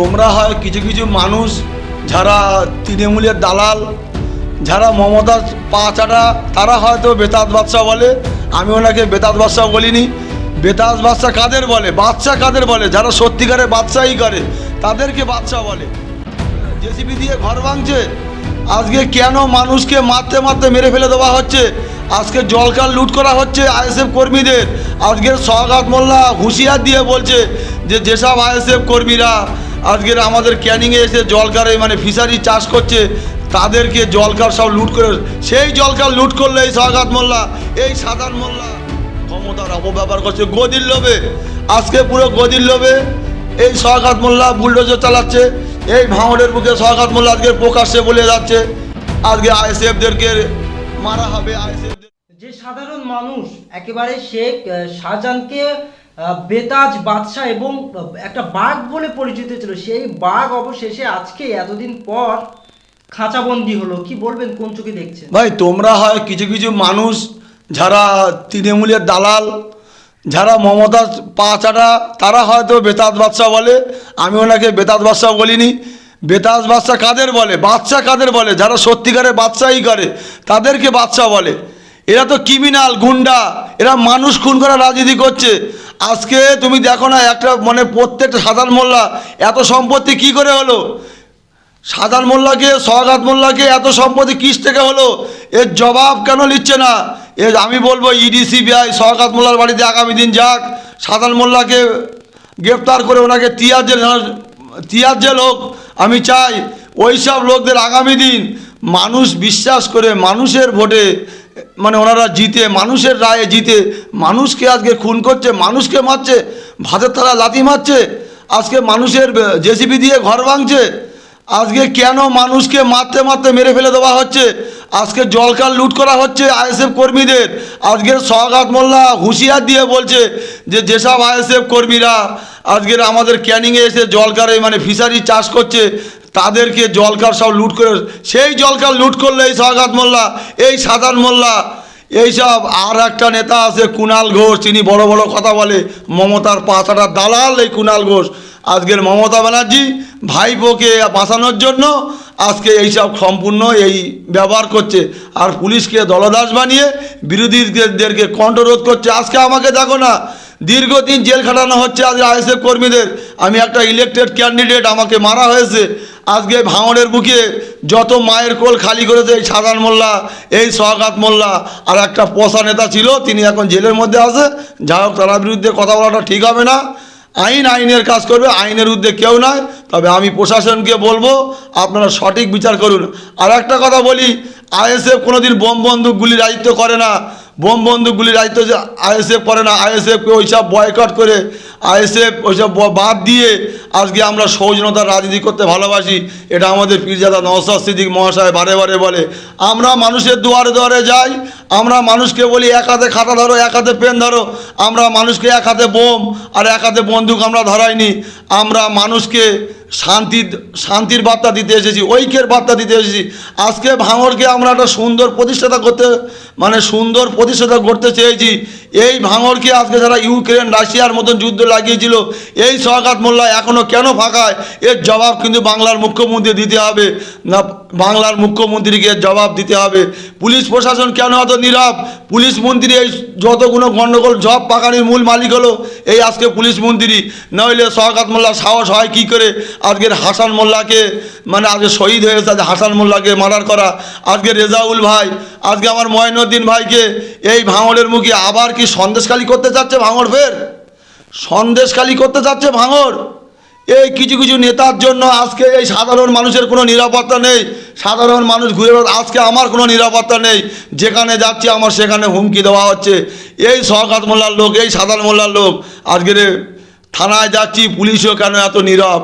তোমরা হয় কিছু কিছু মানুষ, যারা তৃণমূলের দালাল, যারা মমতার পা চাটা, তারা হয়তো বেতাজ বাদশাহ বলে। আমি ওনাকে বেতাজ বাদশাহ বলিনি। বেতাজ বাদশাহ কাদের বলে? বাদশা কাদের বলে? যারা সত্যিকারে বাদশাহী করে, তাদেরকে বাদশাহ বলে। জেসিবি দিয়ে ঘর ভাঙছে। আজকে কেন মানুষকে মারতে মারতে মেরে ফেলে দেওয়া হচ্ছে? আজকে জলকাল লুট করা হচ্ছে আইএসএফ কর্মীদের। আজকের সওগাত মোল্লা হুঁশিয়ার দিয়ে বলছে যে যেসব আইএসএফ কর্মীরা আজকের আমাদের ক্যানিংয়ে এসে জলকারে মানে ফিশারি চাষ করছে, তাদেরকে জলকার সব লুট করে, সেই জলকার লুট করলে এই সওগাত মোল্লা, এই সাধারণ মোল্লা ক্ষমতার অপব্যবহার করছে, গদির লোভে, আজকে পুরো গদির লোভে এই সহকাত মোল্লা বুলডোজার চালাচ্ছে, এই ভাঙড়ের বুকে সহকাত মোল্লা আজকে প্রকাশ্যে বলে যাচ্ছে, আজকে আইএসএফদেরকে মারা হবে আইএসএফ যে সাধারণ মানুষ, একেবারে শেখ শাহজাহানকে বেতাজ বাদশাহ এবং একটা বাঘ বলে পরিচিত ছিল। সেই বাঘ অবশেষে আজকে এতদিন পর খাঁচাবন্দি হলো। কি বলবেন? কোন চোখে দেখছেন? ভাই, তোমরা হয় কিছু কিছু মানুষ যারা তৃণমূলের দালাল, যারা মমতা পা চাটা তারা হয়তো বেতাজ বাদশাহ বলে। আমি ওনাকে বেতাজ বাদশাহ বলিনি। বেতাজ বাদশাহ কাদের বলে? বাচ্চা কাদের বলে? যারা সত্যিকারে বাদশাহী করে, তাদেরকে বাদশাহ বলে। এরা তো ক্রিমিনাল গুন্ডা। এরা মানুষ খুন করা রাজনীতি করছে। আজকে তুমি দেখো না, একটা মানে প্রত্যেকটা সাধারণ মোল্লা এত সম্পত্তি কি করে হলো? সাদার মোল্লাকে সহগাত মোল্লাকে এত সম্পত্তি কিস থেকে হলো? এর জবাব কেন নিচ্ছে না? এর আমি বলব, ইডি, সিবিআই সহগাত মোল্লার বাড়িতে আগামী দিন যাক সাদার মোল্লাকে গ্রেপ্তার করে ওনাকে তিয়ার জেল তিয়ার জেল হোক, আমি চাই ওই সব লোকদের আগামী দিন মানুষ বিশ্বাস করে মানুষের ভোটে মানে ওনারা জিতে, মানুষের রায়ে জিতে, মানুষকে আজকে খুন করছে, মানুষকে মারছে, ভাতের তারা লাথি মারছে, আজকে মানুষের জেসিবি দিয়ে ঘর ভাঙছে, আজকে কেন মানুষকে মারতে মারতে মেরে ফেলে দেওয়া হচ্ছে, আজকে জলকাল লুট করা হচ্ছে আইএসএফ কর্মীদের আজকের সওগাত মোল্লা হুঁশিয়ার দিয়ে বলছে যে যেসব আইএসএফ কর্মীরা আজকের আমাদের ক্যানিংয়ে এসে জলকারে মানে ফিশারি চাষ করছে তাদেরকে জলকার সব লুট করে, সেই জলকার লুট করলে এই সওগাত মোল্লা, এই সাধারণ মোল্লা এইসব আর একটা নেতা আছে কুণাল ঘোষ, তিনি বড় বড় কথা বলে, মমতার পাতাটা দালাল এই কুণাল ঘোষ। আজকের মমতা ব্যানার্জি ভাইপোকে বাঁচানোর জন্য আজকে এইসব সম্পূর্ণ এই ব্যবহার করছে। আর পুলিশকে দলদাস বানিয়ে বিরোধীদেরকে কণ্ঠরোধ করছে। আজকে আমাকে দেখো না, দীর্ঘদিন জেল খাটানো হচ্ছে আজকে আইএসএফ কর্মীদের। আমি একটা ইলেকটেড ক্যান্ডিডেট আমাকে মারা হয়েছে। আজকে ভাঙড়ের বুকে যত মায়ের কোল খালি করেছে এই সাধারণ মোল্লা, এই সহগাত মোল্লা আর একটা পোষা নেতা ছিল, তিনি এখন জেলের মধ্যে আছে। যাই হোক, তার বিরুদ্ধে কথা বলাটা ঠিক হবে না। আইন আইনের কাজ করবে, আইনের ঊর্ধ্বে কেউ নয় তবে আমি প্রশাসনকে বলব, আপনারা সঠিক বিচার করুন। আর একটা কথা বলি, আইএসএফ কোনোদিন বোম বন্দুক গুলি রাজিত্ব করে না। বোম বন্দুক গুলি রাজিত্ব যে আইএসএফ করে না। আইএসএফকে ওইসব বয়কট করে, আইএসএফ ওইসব বাদ দিয়ে আজকে আমরা সৌজনতার রাজনীতি করতে ভালোবাসি, এটা আমাদের পীরজাদা নওসাদ সিদ্দিক মহাশয় বারে বারে বলে। আমরা মানুষের দুয়ারে দুয়ারে যাই, আমরা মানুষকে বলি, এক হাতে খাতা ধরো, এক হাতে পেন ধরো। আমরা মানুষকে এক হাতে বোম আর এক হাতে বন্দুক আমরা ধরাইনি। আমরা মানুষকে শান্তি শান্তির বার্তা দিতে এসেছি, ঐক্যের বার্তা দিতে এসেছি। আজকে ভাঙড়কে আমরা একটা সুন্দর প্রতিষ্ঠাতা করতে মানে সুন্দর প্রতিষ্ঠাতা করতে চেয়েছি। এই ভাঙড়কে আজকে যারা ইউক্রেন, রাশিয়ার মতন যুদ্ধ লাগিয়েছিল, এই সহকাত মোল্লা এখনও কেন ফাঁকায়? এর জবাব কিন্তু বাংলার মুখ্যমন্ত্রী দিতে হবে। না, বাংলার মুখ্যমন্ত্রীকে জবাব দিতে হবে। পুলিশ প্রশাসন কেন এত নীরব? পুলিশ মন্ত্রী এই যতগুলো গণ্ডগোল জব পাকানির মূল মালিক হলো এই আজকে পুলিশ মন্ত্রী। নইলে সহকাত মোল্লা সাহস হয় কি করে? আজকের হাসান মোল্লাকে মানে আজকে শহীদ হয়েছে আজ হাসান মোল্লাকে মার্ডার করা। আজকে রেজাউল ভাই, আজকে আমার ময়নুদ্দিন ভাইকে এই ভাঙড়ের মুখে আবার কি সন্দেশখালি করতে চাচ্ছে ভাঙড় ফের? সন্দেশখালি করতে চাচ্ছে ভাঙড়? এই কিছু কিছু নেতার জন্য আজকে এই সাধারণ মানুষের কোনো নিরাপত্তা নেই। সাধারণ মানুষ ঘুরে আজকে আমার কোনো নিরাপত্তা নেই। যেখানে যাচ্ছি, আমার সেখানে হুমকি দেওয়া হচ্ছে। এই সহকাত মোল্লার লোক, এই সাধারণ মোল্লার লোক আজকের থানায় যাচ্ছি, পুলিশও কেন এত নীরব?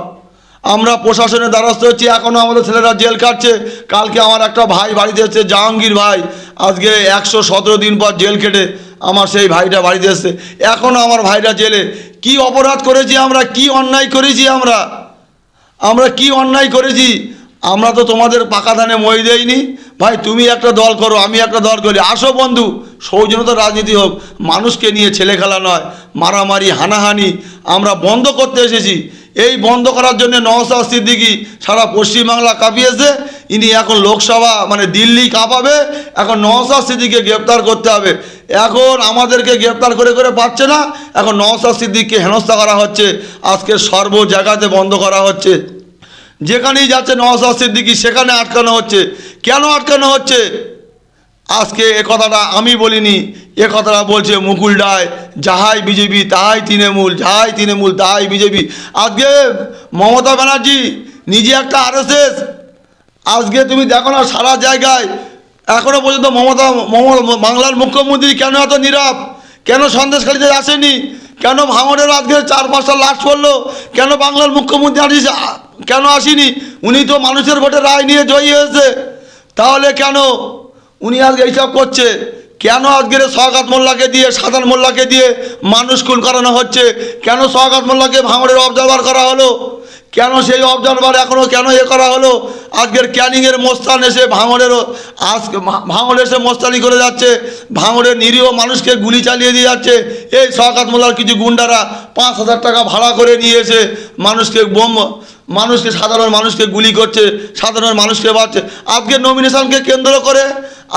আমরা প্রশাসনের দ্বারস্থ হচ্ছি এখনও আমাদের ছেলেরা জেল কাটছে কালকে আমার একটা ভাই বাড়িতে এসছে, জাহাঙ্গীর ভাই। আজকে একশো সতেরো দিন পর জেল কেটে আমার সেই ভাইটা বাড়িতে এসছে। এখনও আমার ভাইটা জেলে। কি অপরাধ করেছি আমরা? কি অন্যায় করেছি আমরা? আমরা কি অন্যায় করেছি? আমরা তো তোমাদের পাকা ধানে মই দেইনি। ভাই, তুমি একটা দল করো, আমি একটা দল করি। আসো বন্ধু, সৌজন্যতা রাজনীতি হোক। মানুষকে নিয়ে ছেলে খেলা নয়, মারামারি, হানাহানি আমরা বন্ধ করতে এসেছি। এই বন্ধ করার জন্য নওসাদ সিদ্দিকি সারা পশ্চিমবাংলা কাঁপিয়েছে। ইনি এখন লোকসভা মানে দিল্লি কাঁপাবে। এখন নওসাদ সিদ্দিকে গ্রেপ্তার করতে হবে। এখন আমাদেরকে গ্রেপ্তার করে করে পাচ্ছে না। এখন নওসাদ সিদ্দিককে হেনস্থা করা হচ্ছে। আজকে সর্ব জায়গাতে বন্ধ করা হচ্ছে। যেখানেই যাচ্ছে নওসাদ সিদ্দিকি, সেখানে আটকানো হচ্ছে। কেন আটকানো হচ্ছে? আজকে এ কথাটা আমি বলিনি, এ কথাটা বলছে মুকুল রায়। যাহাই বিজেপি, তাহাই তৃণমূল, যাহাই তৃণমূল, তাহাই বিজেপি। আজকে মমতা ব্যানার্জি নিজে একটা আরএসএস। আজকে তুমি দেখো না সারা জায়গায়, এখনও পর্যন্ত মমতা মম- বাংলার মুখ্যমন্ত্রী কেন এত নীরব? কেন সন্দেশখালীতে আসেনি? কেন ভাঙড়ের আজকে চার পাঁচটা লাশ করল কেন বাংলার মুখ্যমন্ত্রী আসি কেন আসেনি? উনি তো মানুষের ভোটে রায় নিয়ে জয়ী হয়েছে। তাহলে কেন উনি আজকে এইসব করছে। কেন আজকের সওগাত মোল্লাকে দিয়ে সাধারণ মোল্লাকে দিয়ে মানুষ খুন করানো হচ্ছে? কেন সওগাত মোল্লাকে ভাঙড়ের অবজারভার করা হলো? কেন সেই অবজারভার এখনও কেন এ করা হলো? আজকের ক্যানিংয়ের মোস্তান এসে ভাঙড়েরও আজকে ভা- ভাঙড় এসে মোস্তানি করে যাচ্ছে। ভাঙড়ের নিরীহ মানুষকে গুলি চালিয়ে দিয়ে যাচ্ছে। এই সওগাত মোল্লার কিছু গুন্ডারা পাঁচ হাজার টাকা ভাড়া করে নিয়ে এসে মানুষকে বোম মানুষকে, সাধারণ মানুষকে গুলি করছে, সাধারণ মানুষকে বাড়ছে আজকের নমিনেশনকে কেন্দ্র করে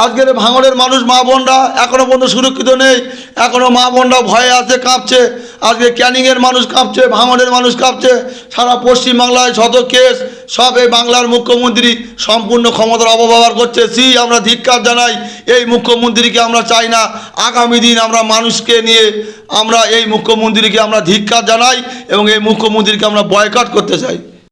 আজকের ভাঙড়ের মানুষ মা বোনরা এখনও পর্যন্ত সুরক্ষিত নেই। এখনও মা বোনরা ভয়ে আছে, কাঁপছে। আজকে ক্যানিংয়ের মানুষ কাঁপছে, ভাঙড়ের মানুষ কাঁপছে। সারা পশ্চিমবাংলায় শত কেস সব এই বাংলার মুখ্যমন্ত্রী সম্পূর্ণ ক্ষমতার অপব্যবহার করছে। সি, আমরা ধিক্কার জানাই, এই মুখ্যমন্ত্রীকে আমরা চাই না। আগামী দিন আমরা মানুষকে নিয়ে আমরা এই মুখ্যমন্ত্রীকে আমরা ধিক্কার জানাই এবং এই মুখ্যমন্ত্রীকে আমরা বয়কট করতে চাই।